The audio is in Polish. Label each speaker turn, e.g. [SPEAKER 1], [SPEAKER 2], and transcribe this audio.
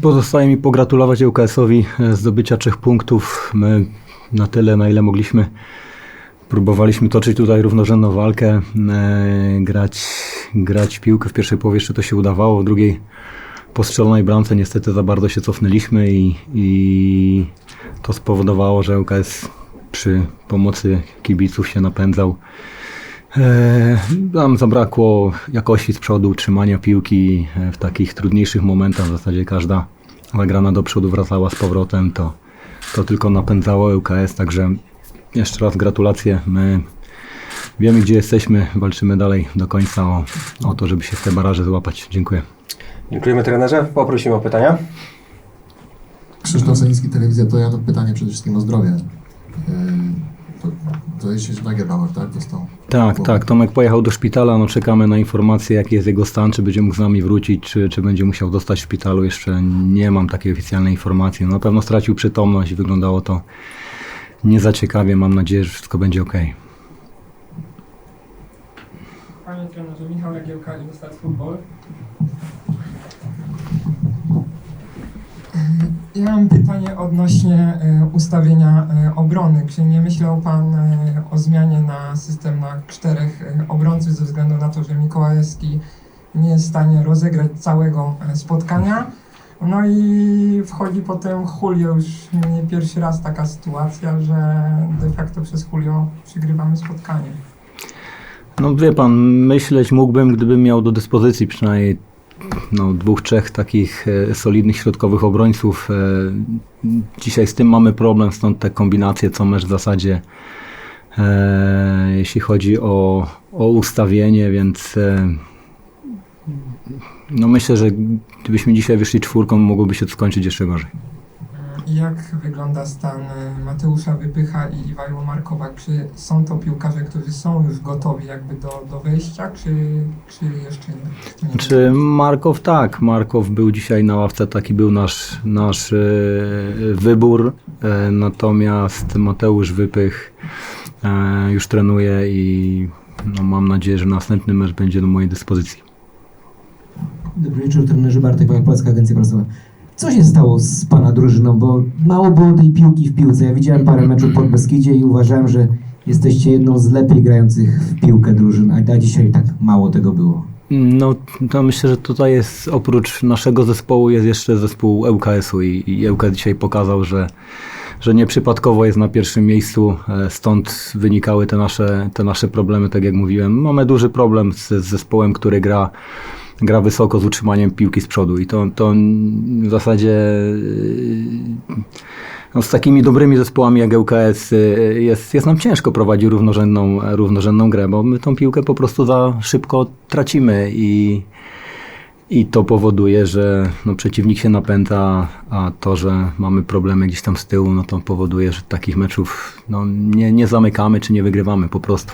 [SPEAKER 1] Pozostaje mi pogratulować ŁKS-owi e, zdobycia trzech punktów. My na tyle, na ile mogliśmy, próbowaliśmy toczyć tutaj równorzędną walkę, e, grać, grać piłkę. W pierwszej połowie jeszcze to się udawało, w drugiej po strzelonej bramce niestety za bardzo się cofnęliśmy i, i to spowodowało, że ŁKS przy pomocy kibiców się napędzał. E, Nam zabrakło jakości z przodu, utrzymania piłki e, w takich trudniejszych momentach. W zasadzie każda zagrana do przodu wracała z powrotem. To, to tylko napędzało ŁKS, także jeszcze raz gratulacje. My wiemy, gdzie jesteśmy, walczymy dalej do końca o, o to, żeby się w te baraże złapać. Dziękuję.
[SPEAKER 2] Dziękujemy trenerze. Poprosimy o pytania.
[SPEAKER 3] Krzysztof Seliński, Telewizja to ja to pytanie przede wszystkim o zdrowie. To, to jest się Nagerbauer, tak? Dostał.
[SPEAKER 1] Tak,
[SPEAKER 3] Bo-
[SPEAKER 1] tak. Tomek pojechał do szpitala. No, czekamy na informację, jaki jest jego stan, czy będzie mógł z nami wrócić, czy, czy będzie musiał dostać w szpitalu. Jeszcze nie mam takiej oficjalnej informacji. No, na pewno stracił przytomność i wyglądało to nie za ciekawie. Mam nadzieję, że wszystko będzie ok.
[SPEAKER 4] Panie trenerze, Michał Jagiełka, Illustrate Football. Ja mam pytanie odnośnie e, ustawienia e, obrony. Czy nie myślał Pan e, o zmianie na system na czterech obrońców ze względu na to, że Mikołajewski nie jest w stanie rozegrać całego spotkania? No i wchodzi potem Julio, już nie pierwszy raz taka sytuacja, że de facto przez Julio przygrywamy spotkanie.
[SPEAKER 1] No wie pan, myśleć mógłbym, gdybym miał do dyspozycji przynajmniej no, dwóch, trzech takich e, solidnych środkowych obrońców. E, dzisiaj z tym mamy problem, stąd te kombinacje co mecz w zasadzie, e, jeśli chodzi o, o ustawienie, więc no myślę, że gdybyśmy dzisiaj wyszli czwórką, mogłoby się to skończyć jeszcze gorzej.
[SPEAKER 4] Jak wygląda stan y, Mateusza Wypycha i Iwajło Markowa? Czy są to piłkarze, którzy są już gotowi jakby do, do wejścia, czy, czy jeszcze nie? nie?
[SPEAKER 1] Czy Markow tak, Markow był dzisiaj na ławce, taki był nasz, nasz e, wybór, e, natomiast Mateusz Wypych e, już trenuje i no, mam nadzieję, że następny mecz będzie do mojej dyspozycji.
[SPEAKER 5] Dobry wieczór, trenerzy Bartek Pawłak, Polska Agencja Prasowa. Co się stało z Pana drużyną? Bo mało było tej piłki w piłce. Ja widziałem parę meczów pod Beskidzie i uważałem, że jesteście jedną z lepiej grających w piłkę drużyn, a dzisiaj tak mało tego było.
[SPEAKER 1] No to myślę, że tutaj jest oprócz naszego zespołu jest jeszcze zespół ŁKS-u i, i dzisiaj pokazał, że, że nieprzypadkowo jest na pierwszym miejscu, e, stąd wynikały te nasze, te nasze problemy, tak jak mówiłem. Mamy duży problem z, z zespołem, który gra, gra wysoko z utrzymaniem piłki z przodu i to, to w zasadzie e, no, z takimi dobrymi zespołami jak ŁKS y, jest, jest nam ciężko prowadzić równorzędną, równorzędną grę, bo my tą piłkę po prostu za szybko tracimy i, i to powoduje, że no, przeciwnik się napędza, a to, że mamy problemy gdzieś tam z tyłu, no to powoduje, że takich meczów no, nie, nie zamykamy czy nie wygrywamy po prostu.